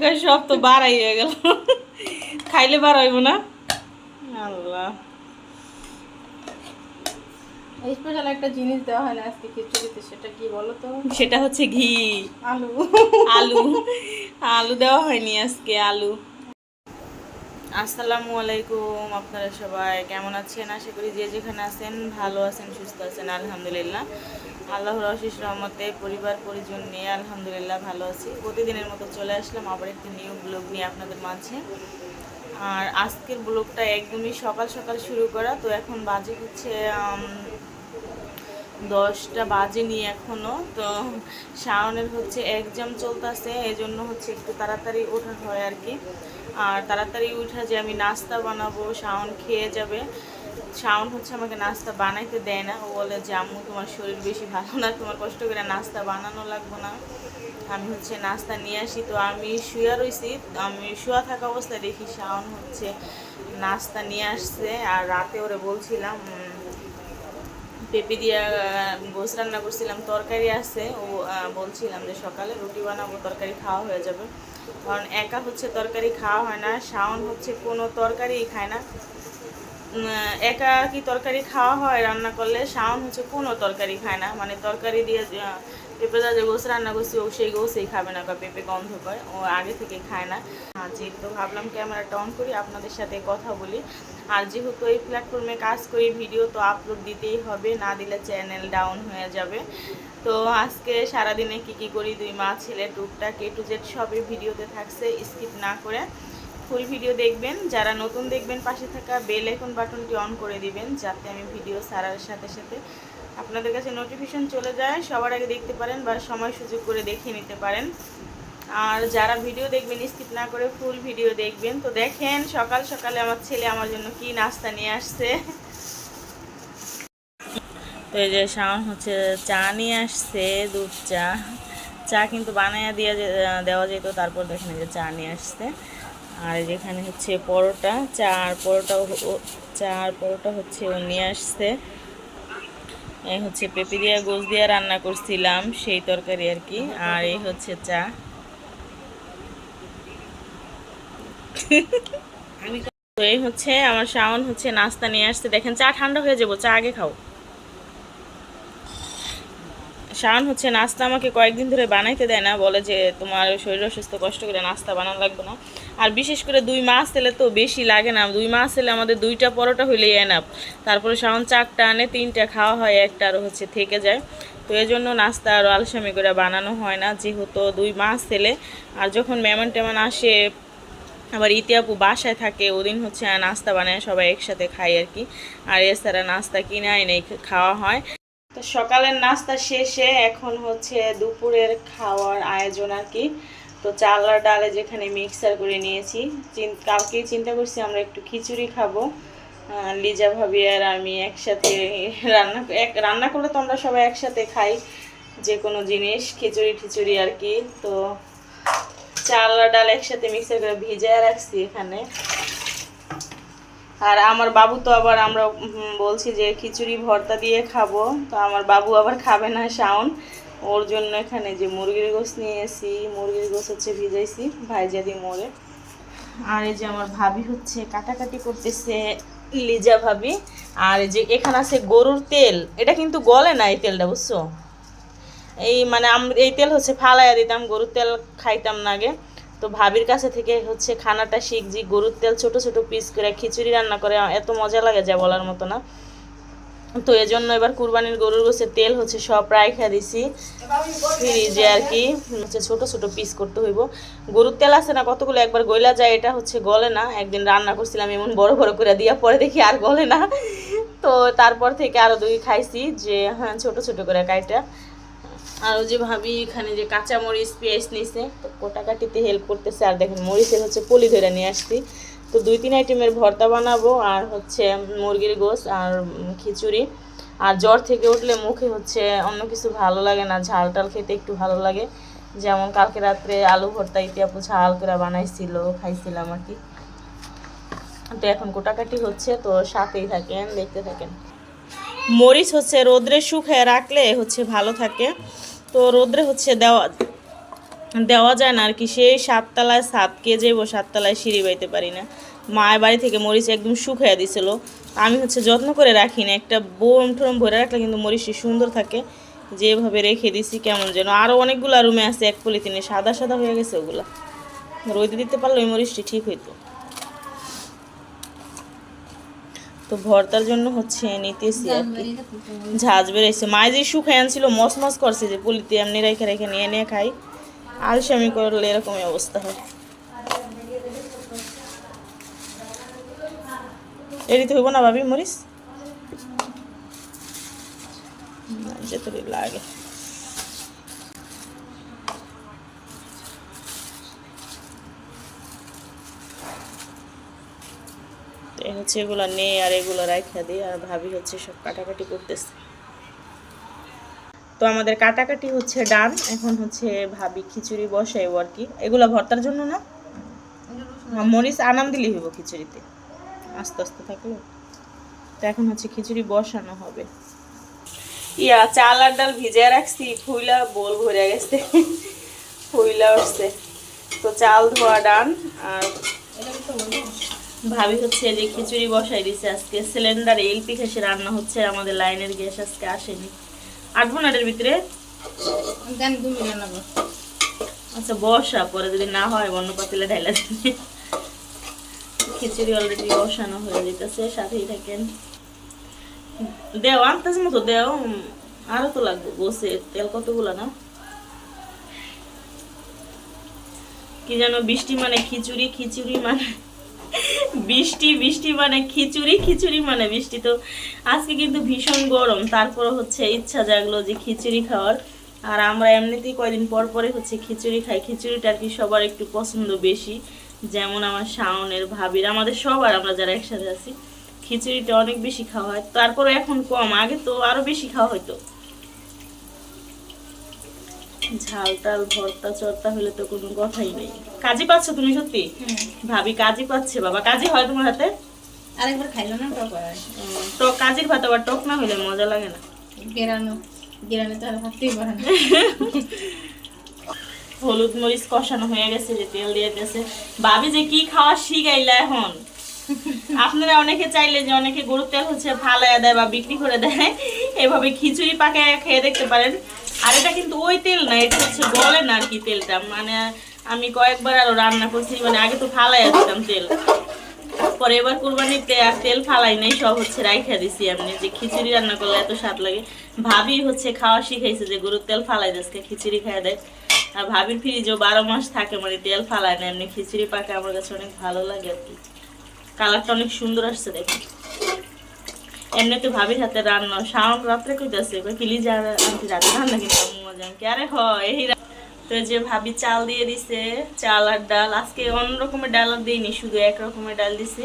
সব তো বাড়াই হয়ে গেল। খাইলে বাড়াইব না? আল্লাহ। স্পেশাল একটা জিনিস দেওয়া হয় না আজকে খিচুড়িতে সেটা কি বলো তো? সেটা হচ্ছে ঘি। আলু। আলু। আলু দেওয়া হয়নি আজকে আলু। আসসালামু আলাইকুম, আপনারা সবাই কেমন আছেন? আশা করি যে যেখানে আছেন ভালো আছেন, সুস্থ আছেন, আলহামদুলিল্লাহ। আল্লাহর অশেষ রহমতে পরিবার, পরিজন নিয়ে আলহামদুলিল্লাহ ভালো আছি। প্রতিদিনের মতো চলে আসলাম আবার একটি নিউ ব্লগ নিয়ে আপনাদের মাঝে। আর আজকের ব্লগটা একদমই সকাল সকাল শুরু করা। তো এখন বাজে হচ্ছে দশটা বাজেনি এখনও তো শাওনের হচ্ছে এক্সাম চলতেছে এই জন্য হচ্ছে একটু তাড়াতাড়ি ওঠা হয় আর কি। আর তাড়াতাড়ি উঠা যে আমি নাস্তা বানাবো, শাওন খেয়ে যাবে। শাওন হচ্ছে আমাকে নাস্তা বানাইতে দেয় না। ও বলে যে, আম্মু, তোমার শরীর বেশি ভালো না, তোমার কষ্ট করে নাস্তা বানানো লাগবে না। আমি হচ্ছে নাস্তা নিয়ে আসি। তো আমি শুয়া রইছি। আমি শুয়া থাকা অবস্থায় দেখি শাওন হচ্ছে নাস্তা নিয়ে আসছে। আর রাতে ওরে বলছিলাম পেঁপে দিয়ে গোস রান্না করছিলাম, তরকারি আছে। ও বলছিলাম যে, সকালে রুটি বানাবো, তরকারি খাওয়া হয়ে যাবে। কারণ একা হচ্ছে তরকারি খাওয়া হয় না, শাওন হচ্ছে কোনো তরকারিই খায় না। একা কি তরকারি খাওয়া হয় রান্না করলে, শাওন হচ্ছে কোনো তরকারি খায় না। মানে তরকারি দিয়ে পেঁপে দা যে গোস রান্না করছি, ও সেই গোসেই খাবে না, বা পেঁপে গন্ধ করে ও আগে থেকে খায় না। হাজি তো ভাবলাম ক্যামেরাটা অন করি, আপনাদের সাথে কথা বলি। আর যেহেতু এই প্ল্যাটফর্মে কাজ করি ভিডিও তো আপলোড দিতেই হবে, না দিলে চ্যানেল ডাউন হয়ে যাবে। তো আজকে সারাদিনে কি কি করি, দুই মা, ছেলে, টুকটাক এ টু জেড সবই ভিডিওতে থাকছে স্কিপ না করে ফুল ভিডিও দেখবেন। যারা নতুন দেখবেন, পাশে থাকা বেল আইকন বাটনটি অন করে দিবেন, যাতে আমি ভিডিও সারার সাথে সাথে আপনাদের কাছে নোটিফিকেশন চলে যায়। সবার আগে দেখতে পারেন বা সময় সুযোগ করে দেখে নিতে পারেন। আর যারা ভিডিও দেখবেন, স্কিপ না করে ফুল ভিডিও দেখবেন। তো দেখেন, সকাল সকালে আমার ছেলে আমার জন্য কি নাস্তা নিয়ে আসছে। তো এই যে শাওন হচ্ছে চা নিয়ে আসছে, দুধ চা। চা কিন্তু বানাইয়া দিয়ে দেওয়া যেত, তারপর দেখেন যে চা নিয়ে আসছে। আর যেখানে হচ্ছে পরোটা, চা আর পরোটা চা আর পরোটা হচ্ছে ও নিয়ে আসছে। এই হচ্ছে পেঁপে দিয়া গোস দিয়া রান্না করছিলাম, সেই তরকারি আর কি। আর এই হচ্ছে চা। তো এই হচ্ছে আমার শাওন হচ্ছে নাস্তা নিয়ে আসছে। দেখেন চা ঠান্ডা হয়ে যাব, চা আগে খাও। শাওন হচ্ছে নাস্তা আমাকে কয়েকদিন ধরে বানাইতে দেয় না, বলে যে তোমার শরীর অসুস্থ, কষ্ট করে নাস্তা বানানো লাগবে না। আর বিশেষ করে দুই মাস এলে তো বেশি লাগে না। দুই মাস এলে আমাদের দুইটা পরোটা হইলেই এনাফ তারপরে শাওন চারটা আনে, তিনটা খাওয়া হয়, একটা আরও হচ্ছে থেকে যায়। তো এই জন্য নাস্তা আরও আলসামি করে বানানো হয় না, যেহেতু দুই মাস এলে আর যখন মেহমান টেমন আসে আবার ইতিয়াপু বাসায় থাকে, ওদিন হচ্ছে নাস্তা বানায় সবাই একসাথে খাই আর কি। আর এছাড়া নাস্তা কিনে এনে খাওয়া হয়। তো সকালের নাস্তা শেষে এখন হচ্ছে দুপুরের খাওয়ার আয়োজন আর কি। তো চাল আর ডালে যেখানে মিক্সার করে নিয়েছি কালকেই চিন্তা করছি আমরা একটু খিচুড়ি খাব। লিজা ভাবি আর আমি একসাথে রান্না এক রান্না করলে তো আমরা সবাই একসাথে খাই যে কোনো জিনিস খিচুড়ি টিচুড়ি আর কি। তো চাল ডাল একসাথে মিক্সার করে ভিজায় রাখছি এখানে। আর আমার বাবু তো আবার আমরা বলছি যে খিচুড়ি, ভর্তা দিয়ে খাব। তো আমার বাবু আবার খাবে না শাওন। ওর জন্য এখানে যে মুরগির গোস নিয়ে এসি মুরগির গোস হচ্ছে ভিজাইছি ভাইজা দিয়ে মোড়ে। আর এই যে আমার ভাবি হচ্ছে কাটাকাটি করতেছে, লিজা ভাবি। আর এই যে এখানে আছে গরুর তেল। এটা কিন্তু গলে না এই তেলটা, বুঝছ? এই মানে এই তেল হচ্ছে ফালাইয়া দিতাম, গরুর তেল খাইতাম না আগে। তো ভাবির কাছে থেকে হচ্ছে খানাটা শিখছি, গরুর তেল ছোট ছোট পিস করে খিচুড়ি রান্না করে এত মজা লাগে যা বলার মতো না। তো এই জন্য এবার কুরবানির গরুর গোছের তেল হচ্ছে সব রাইখা দিছি, ফ্রিজে আর কি। হচ্ছে ছোট ছোট পিস করতে হইব। গরুর তেল আছে না, কতগুলো? একবার গইলা যায়, এটা হচ্ছে গলে না। একদিন রান্না করছিলাম, এমন বড় বড় করে দিয়া পরে দেখি আর গলে না। তো তারপর থেকে আরও দুই খাইছি, যে হ্যাঁ ছোট ছোট করে কাইটা। আর ওই যে ভাবি এখানে যে কাঁচা মরিচ পেঁয়াজ নিছে, তো কোটাকাটিতে হেল্প করতেছে। আর দেখেন, মরিচের হচ্ছে পলি ধরে নিয়ে আসছি। তো দুই তিন আইটেমের ভর্তা বানাবো, আর হচ্ছে মুরগির গোস আর খিচুড়ি। আর জ্বর থেকে উঠলে মুখে হচ্ছে অন্য কিছু ভালো লাগে না, ঝাল টাল খেতে একটু ভালো লাগে। যেমন কালকে রাত্রে আলু ভর্তা ইতিহাপু ঝাল করে বানাইছিল, খাইছিলাম আর কি। তো এখন কোটাকাটি হচ্ছে, তো সাথেই থাকেন, দেখতে থাকেন। মরিচ হচ্ছে রোদ্রে শুকায় রাখলে হচ্ছে ভালো থাকে। তো রোদ্রে হচ্ছে দেওয়া দেওয়া যায় না আর কি। সেই সাততলায় সাত কে যাইব সাততলায় সিঁড়ি বাইতে পারি না। মায়ের বাড়ি থেকে মরিচ একদম শুকাইয়া দিছিল। আমি হচ্ছে যত্ন করে রাখি না। একটা বোম টোম ভরে রাখলে কিন্তু মরিচটি সুন্দর থাকে। যেভাবে রেখে দিছি কেমন যেন। আরও অনেকগুলো রুমে আছে এক পলিথিনে। সাদা সাদা হয়ে গেছে ওগুলা। রোদে দিতে পারলে ওই মরিচটি ঠিক হইতো। তো ভর্তার জন্য হচ্ছে নিতেছি আর কি। ঝাঁজ বেড়েছে। মায়ে যে শুকাই আনছিল মস মস করছে যে পুলিতে এমনি রেখে রেখে নিয়ে নিয়ে খাই। আলসামি করলে এরকমই অবস্থা হয়। এড়িতে হইব না ভাবি মরিস যেতে লাগে। তো হচ্ছে এগুলো নেই আর এগুলো রাখা দিই আর ভাবি হচ্ছে সব কাটাকাটি করতেছে। তো আমাদের কাটাকাটি হচ্ছে ডান এখন হচ্ছে ভাবি খিচুড়ি বসাইব আর কি। এগুলো ভর্তার জন্য না? হ্যাঁ, মরিচ আনাম দিলেই হইব খিচুড়িতে। আস্তে আস্তে থাকল। তো এখন হচ্ছে খিচুড়ি বসানো হবে। ইয়া চাল আর ডাল ভিজে রাখছি ফুইলা বোল ভরে গেছে। ফুইলা উঠছে। তো চাল ধোয়া ডান আর ভাবি হচ্ছে যে খিচুড়ি বসাই দিছে আজকে। সিলিন্ডার এলপি ঘেসে রান্না হচ্ছে আমাদের লাইনের গ্যাস আজকে আসেনি। আটবো না এটার ভিতরে আচ্ছা বসা পরে যদি না হয় অন্য পাতিলে ঢাইলা খিচুড়ি অলরেডি বসানো হয়ে যেতেছে সাথেই থাকেন। দেও আনতেছে মতো দেও আরও তো লাগবে বসে তেল কতগুলো না? কি যেন বৃষ্টি মানে খিচুড়ি খিচুড়ি মানে বৃষ্টি বৃষ্টি মানে খিচুড়ি খিচুড়ি মানে বৃষ্টি। তো আজকে কিন্তু ভীষণ গরম। তারপরে হচ্ছে ইচ্ছা জাগলো যে খিচুড়ি খাওয়ার। আর আমরা এমনিতেই কয়দিন পর পরে হচ্ছে খিচুড়ি খাই। খিচুড়িটা আর কি সবার একটু পছন্দ বেশি। যেমন আমার শাওনের ভাবির, আমাদের সবার আমরা যারা একসাথে আছি, খিচুড়িটা অনেক বেশি খাওয়া হয়। তারপরে এখন কম, আগে তো আরও বেশি খাওয়া হতো ঝাল টাল ভর্তা চর্তা হলে তো কোনো কথাই নেই। কাজে পাচ্ছ তুমি সত্যি? ভাবি কাজই পাচ্ছে বাবা কাজই হয় তোমার হাতে? আরেকবার খাইলো না টক টক কাজের ভাত আবার টক না হলে মজা লাগে না। গেরানো গেরানো তো আর ভাবতেই পারে না। হলুদ মরিচ কষানো হয়ে গেছে যে তেল দিয়ে দিয়েছে ভাবি যে কি খাওয়া শিখাইলা এখন? আপনারা অনেকে চাইলে যে অনেকে গরুর তেল হচ্ছে ফালাইয়া দেয় বা বিক্রি করে দেয় এভাবে খিচুড়ি পাকে খেয়ে দেখতে পারেন। আর এটা কিন্তু ওই তেল না, এটা হচ্ছে বলে না আর কি তেলটা মানে আমি কয়েকবার আরও রান্না করছি মানে আগে তো ফালাই আসতাম তেল। পরে এবার কুরবানিতে আর তেল ফালাই নাই, সব হচ্ছে রাইখা দিছি এমনি যে খিচুড়ি রান্না করলে এত স্বাদ লাগে। ভাবি হচ্ছে খাওয়া শিখাইছে যে গরুর তেল ফালাই দেশকে খিচুড়ি খাই দেয়। আর ভাবির ফ্রিজও বারো মাস থাকে মানে তেল ফালায় না, এমনি খিচুড়ি পাকে আমার কাছে অনেক ভালো লাগে আর কি। কালারটা অনেক সুন্দর আসছে দেখি। এমনিতে ভাবির হাতে রান্না, শাওন রাত্রে কইতাছে কিলি যা আন্টি রাতে রান্না কিন্তু মজা আমি আরে হ এই তো যে ভাবি চাল দিয়ে দিছে, চাল আর ডাল, আজকে অন্য রকমের ডাল আর দিইনি, শুধু এক রকমের ডাল দিছি।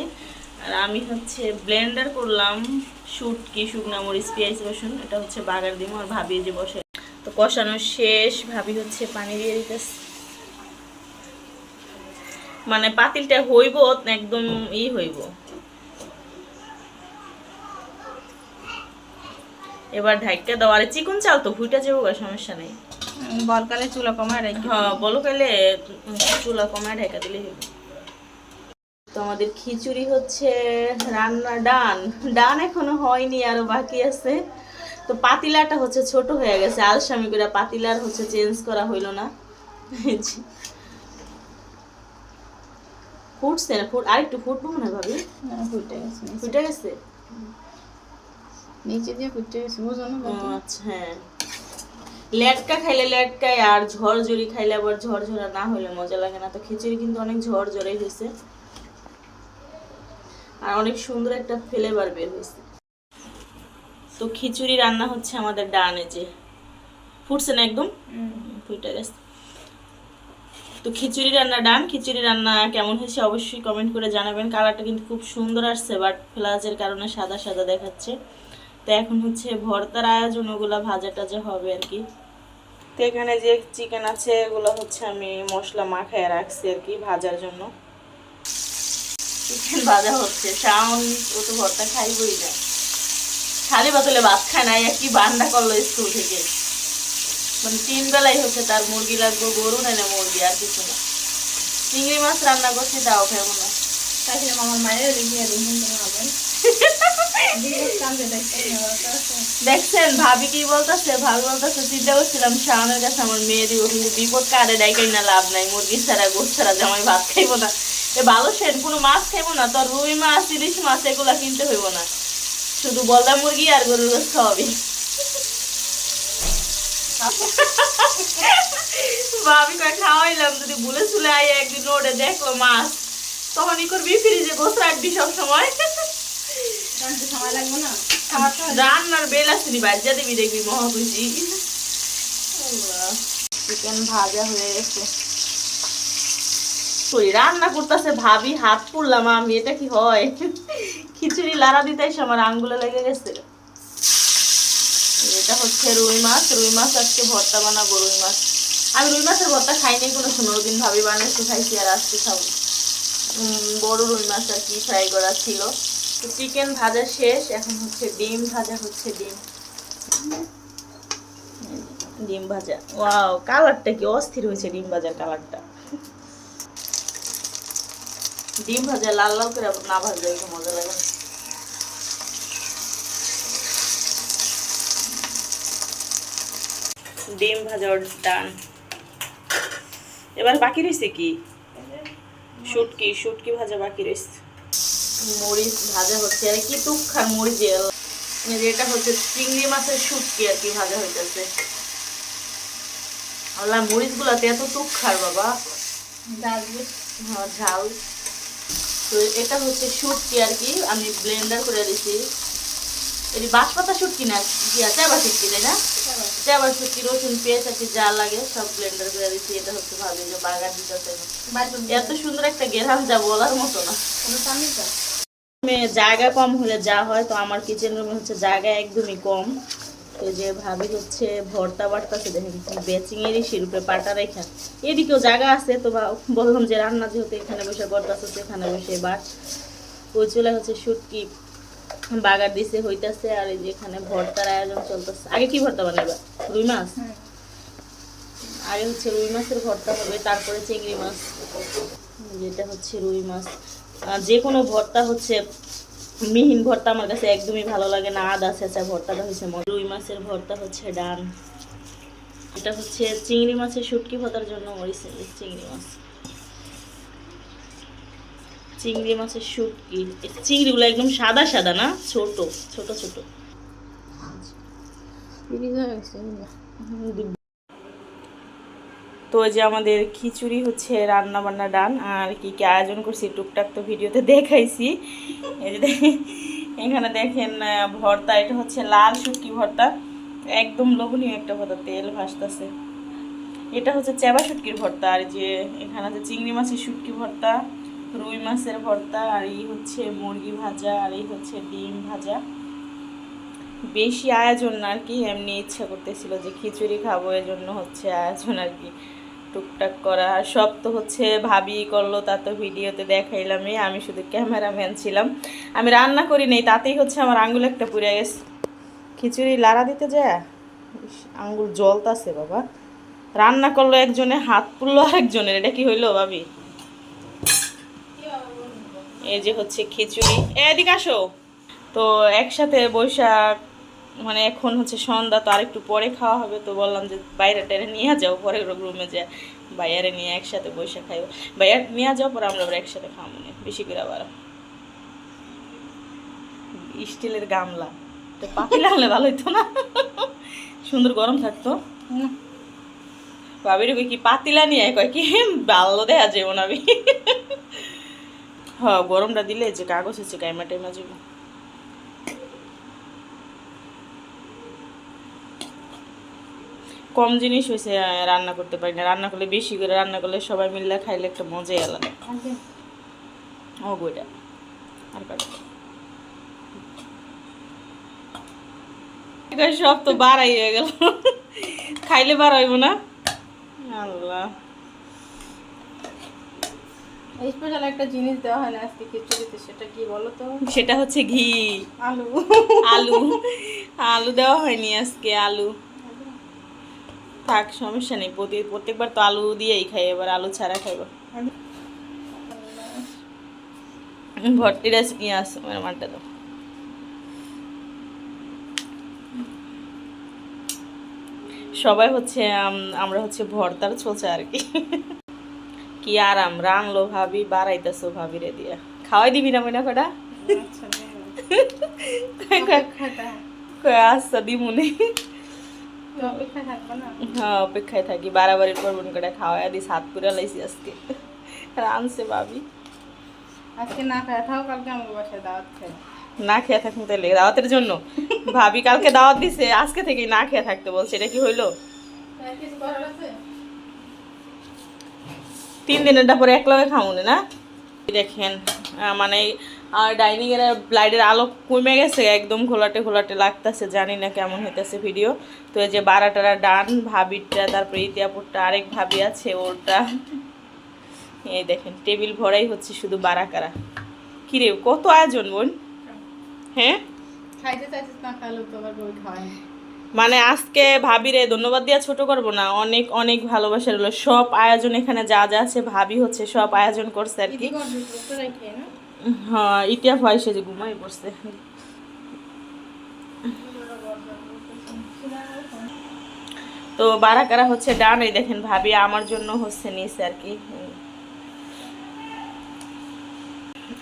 আর আমি হচ্ছে ব্লেন্ডার করলাম শুটকি, শুকনা মরিচ, পেঁয়াজ, রসুন, এটা হচ্ছে বাগার দিব আর ভাবি যে বসে। তো কষানো শেষ, ভাবি হচ্ছে পানি দিয়ে দিতেছে। মানে পাতিলটা হইব, একদম ই হইব। এবার ঢাইকা দাও আরে চিকন চাল তো ফুইটা যাব সমস্যা নেই। বলকালে চুলা কমায় রাখি হ্যাঁ বলো কাইলে চুলা কমায় ঢাকা দিলে হবে। তো আমাদের খিচুড়ি হচ্ছে রান্না ডান। ডান এখনও হয়নি আরও বাকি আছে। তো পাতিলাটা হচ্ছে ছোট হয়ে গেছে আলসামি করে পাতিলার হচ্ছে চেঞ্জ করা হইল না। ফুটছে না ফুট আরেকটু ফুটবো মনে ভাবি। ফুটে গেছে ফুটে গেছে? নিচে দিয়ে ফুটে গেছে বুঝো না আচ্ছা হ্যাঁ। লেটকা খাইলে লেটকায় আর ঝড়ঝড়ি খাইলে আবার ঝরঝরা না হলে মজা লাগে না। তো খিচুড়ি কিন্তু অনেক ঝরঝরাই হয়েছে আর অনেক সুন্দর একটা ফ্লেভার বের হয়েছে তো খিচুড়ি রান্না হচ্ছে আমাদের ডানে যে। ফুটছে না একদম? ফুটে গেছে। তো খিচুড়ি রান্না ডান খিচুড়ি রান্না কেমন হয়েছে অবশ্যই কমেন্ট করে জানাবেন। কালারটা কিন্তু খুব সুন্দর আসছে বাট ফ্লাজের কারণে সাদা সাদা দেখাচ্ছে। তো এখন হচ্ছে ভর্তার আয়োজন, ওগুলো ভাজা টাজা হবে আর কি। তো এখানে যে চিকেন আছে, এগুলো হচ্ছে আমি মশলা মাখায় রাখছি আর কি ভাজার জন্য। চিকেন ভাজা হচ্ছে, শাওন, ও তো ভর্তা খাইবই না। খালি বোতলে ভাত খায় না কি বান্না করল স্কুল থেকে। মানে তিন বেলাই হচ্ছে তার মুরগি লাগবে, গরু না না মুরগি, আর কিছু না। চিংড়ি মাছ রান্না করছি, তাও খাব না। তাইছিলাম আমার মায়ের লিখিয়ে দিন হবেন দেখছেন, ভাবি কি বলতেছে, ভাবি বলতেছে, চিন্তা করছিলাম শাওনের কাছে আমার মেয়ে দিব, কিন্তু বিপদ কারে ডাইকাই না লাভ নাই, মুরগি ছাড়া গোস ছাড়া, জামাই ভাত খাইবো না। এ ভালো সেন, কোনো মাছ খাইবো না, তোর রুই মাছ, ইলিশ মাছ, এগুলা কিনতে হইব না। শুধু বলদা মুরগি আর গরুর গোস খাওয়াবি। ভাবি কয়, খাওয়াইলাম, যদি ভুলে চুলে আই একদিন রোডে দেখল মাছ করবি ফ্রিজে রাখবি সব সময় সময় লাগবে না রান্নার বেল আসেনি বাজ্যা দেবী দেখবি চিকেন ভাজা হয়ে গেছে। সরি রান্না করতেছে ভাবি হাত পুড়লাম আমি এটা কি হয়? খিচুড়ি লাড়া দিতে আমার আঙ্গুলে লেগে গেছে। এটা হচ্ছে রুই মাছ রুই মাছ আজকে ভর্তা বানাবো রুই মাছ। আমি রুই মাছের ভর্তা খাইনি কোনো পনেরো দিন ভাবি বানিয়েছে খাইছি আর আজকে খাব। বড় রুই মাছ আর কি ফ্রাই করা ছিল। তো চিকেন ভাজা শেষ, এখন হচ্ছে ডিম ভাজা, হচ্ছে ডিম। ডিম ভাজা ওয়াও কালারটা কি? অস্থির হয়েছে ডিম ভাজার কালারটা ডিম ভাজা লাল লাল করে না ভাজলে একটু মজা লাগে। ডিম ভাজা ডান এবার বাকি রয়েছে কি? শুটকি শুটকি ভাজা বাকি রয়েছে মরিচ ভাজা হচ্ছে আর কি টুকখার মরিচ এটা হচ্ছে চিংড়ি মাছের শুটকি আর কি ভাজা হইতেছে। আল্লাহ মরিচ গুলাতে এত টুকখার বাবা। হ্যাঁ, ঝাল। তো এটা হচ্ছে শুটকি আর কি আমি ব্লেন্ডার করে দিছি। এটি বাঁশপাতা শুটকি না কি আছে চাবা শুটকি তাই না? চাবা শুটকি রসুন পেঁয়াজ কি যা লাগে সব ব্লেন্ডার করে দিছি এটা হচ্ছে ভাবি যে বাগান দিতেছে। এত সুন্দর একটা গেরাম যা বলার মতো না। জায়গা কম হলে যা হয় তো আমার কিচেন রুমে হচ্ছে জায়গা একদমই কম। তো যে ভাবি হচ্ছে ভর্তা বাড়তাছে দেখেন বেচিং এরই শিরূপে পাটা রেখা। এদিকেও জায়গা আছে তো বা- বললাম যে রান্না যেহেতু এখানে বসে করতেছে এখানে বসে বাট ওই চলে হচ্ছে শুটকি বাগার দিছে হইতাছে আর এই যেখানে ভর্তার আয়োজন চলতেছে। আগে কি ভর্তা বানাবে রুই মাছ? আগে হচ্ছে রুই মাছের ভর্তা হবে তারপরে চিংড়ি মাছ। যেটা হচ্ছে রুই মাছ। আর যে কোনো ভর্তা হচ্ছে মিহিন ভর্তা আমার কাছে একদমই ভালো লাগে না আদা ছেঁচা ভর্তাটা হচ্ছে রুই মাছের ভর্তা হচ্ছে ডান। এটা হচ্ছে চিংড়ি মাছের শুটকি ভর্তার জন্য মরিছে চিংড়ি মাছ। চিংড়ি মাছের শুটকি চিংড়িগুলো একদম সাদা সাদা না, ছোট ছোট ছোট। তো যে আমাদের খিচুড়ি হচ্ছে রান্না বান্না ডান, আর কি কি আয়োজন করছি টুকটাক তো ভিডিওতে দেখাইছি। এখানে দেখেন ভর্তা, এটা হচ্ছে লাল শুটকি ভর্তা। একদম লোভনীয় একটা ভর্তা, তেল ভাসতেছে। এটা হচ্ছে চেবা শুটকির ভর্তা, আর যে এখানে আছে চিংড়ি মাছের শুটকি ভর্তা। রুই মাছের ভর্তা, আর এই হচ্ছে মুরগি ভাজা, আর এই হচ্ছে ডিম ভাজা। বেশি আয়োজন আর কি, এমনি ইচ্ছা করতেছিল যে খিচুড়ি খাব এই জন্য হচ্ছে আয়োজন আর কি টুকটাক করা। আর সব তো হচ্ছে ভাবি করল, তা তো ভিডিওতে দেখাইলামই, আমি শুধু ক্যামেরাম্যান ছিলাম। আমি রান্না করি নেই, তাতেই হচ্ছে আমার আঙ্গুল একটা পুড়ে গেছে। খিচুড়ি লাড়া দিতে যায়? আঙ্গুল জলতাছে বাবা। রান্না করল একজনে, হাত পুড়লো আরেকজনের, এটা কি হইল ভাবি? এই যে হচ্ছে খিচুড়ি। এদিকে আসো। তো একসাথে বৈশাখ মানে এখন হচ্ছে সন্ধ্যা, তো আরেকটু পরে খাওয়া হবে, তো বললাম যে বাইরে টাইরে নিয়ে যাও পরে রুমে যা বাইরে নিয়ে একসাথে বসে খাইব বাইরে নিয়ে যাও, পরে আমরা একসাথে খাব না, বেশি করে আবার। স্টিলের গামলা। তো পাতিলা হলে ভালো হইতো না। সুন্দর গরম থাকতো। ভাবির কি পাতিলা নিয়ে কয় কি? ভালো দেখা যাব না আমি। হ্যাঁ গরমটা দিলে যে কাগজ হচ্ছে গাইমা টাইমা যাব। কম জিনিস হয়েছে রান্না করতে পারি না। রান্না করলে বেশি করে রান্না করলে সবাই মিলে খাইলে একটা মজাই আলাদা। ও বইটা। আর কাটা সব তো বাড়াই হয়ে গেল। খাইলে বার বাড়াইব না? আল্লাহ। স্পেশাল একটা জিনিস দেওয়া হয় না আজকে খিচুড়িতে সেটা কি বলো তো? সেটা হচ্ছে ঘি। আলু। আলু। আলু দেওয়া হয়নি আজকে আলু। থাক সমস্যা নেই। প্রতি প্রত্যেকবার তো আলু দিয়েই খাই এবার আলু ছাড়া খাইব। ভর্তিটা নিয়ে আস আমার মারটা দাও। সবাই হচ্ছে আমরা হচ্ছে ভর্তার চলছে আর কি। কি আরাম? রাংলো ভাবি বাড়াইতেছো ভাবি রে দিয়া। খাওয়াই দিবি না মনে কটা? আচ্ছা আচ্ছা দিমুনি। হ্যাঁ অপেক্ষায় থাকি। বাড়াবাড়ি করবেন করে খাওয়াই দিস হাত করে লাইছি আজকে। রানছে ভাবি। আজকে না খায় থাও কালকে আমাকে বাসায় দাওয়াত খাই না খেয়ে থাকুন তাহলে দাওয়াতের জন্য। ভাবি কালকে দাওয়াত দিছে আজকে থেকেই না খেয়ে থাকতে বলছে। এটা কি হইল? কিছু করার আছে? তিন দিনেরটা পরে এক লগে খামুনে না। দেখেন মানে আর ডাইনিং এর লাইটের আলো কমে গেছে, একদম ঘোলাটে ঘোলাটে লাগতেছে, জানি না কেমন হইতেছে ভিডিও তো এই যে বারাটারা ডান ভাবিরটা, তারপরে ইতিয়াপুরটা আরেক ভাবি আছে, ওরটা। এই দেখেন, টেবিল ভরাই হচ্ছে শুধু বারাকারা। কিরে, কত আয়োজন বোন? হ্যাঁ? খাইতে চাইছিস না, খাইলেও তো আবার খাওয়াই মানে আজকে ভাবিরে ধন্যবাদ দিয়া ছোট করব না অনেক অনেক ভালোবাসা রইল। সব আয়োজন এখানে যা যা আছে ভাবি হচ্ছে সব আয়োজন করছে আর কি। হ্যাঁ ইতিয়া ভয় সে যে ঘুমাই পড়ছে। তো বারাকারা হচ্ছে ডান এই দেখেন ভাবি আমার জন্য হচ্ছে নিয়েছে আর কি।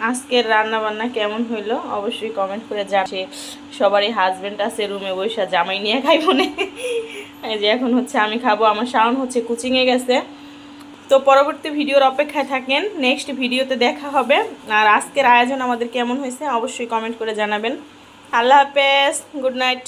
আজকের রান্না বান্না কেমন হইল অবশ্যই কমেন্ট করে জানাচ্ছে সবারই হাজবেন্ড আছে, রুমে বৈশা জামাই নিয়ে খাই মনে যে এখন হচ্ছে আমি খাব, আমার শাওন হচ্ছে কোচিংয়ে গেছে। তো পরবর্তী ভিডিওর অপেক্ষায় থাকেন নেক্সট ভিডিওতে দেখা হবে। আর আজকের আয়োজন আমাদের কেমন হয়েছে অবশ্যই কমেন্ট করে জানাবেন। আল্লাহ হাফেজ গুড নাইট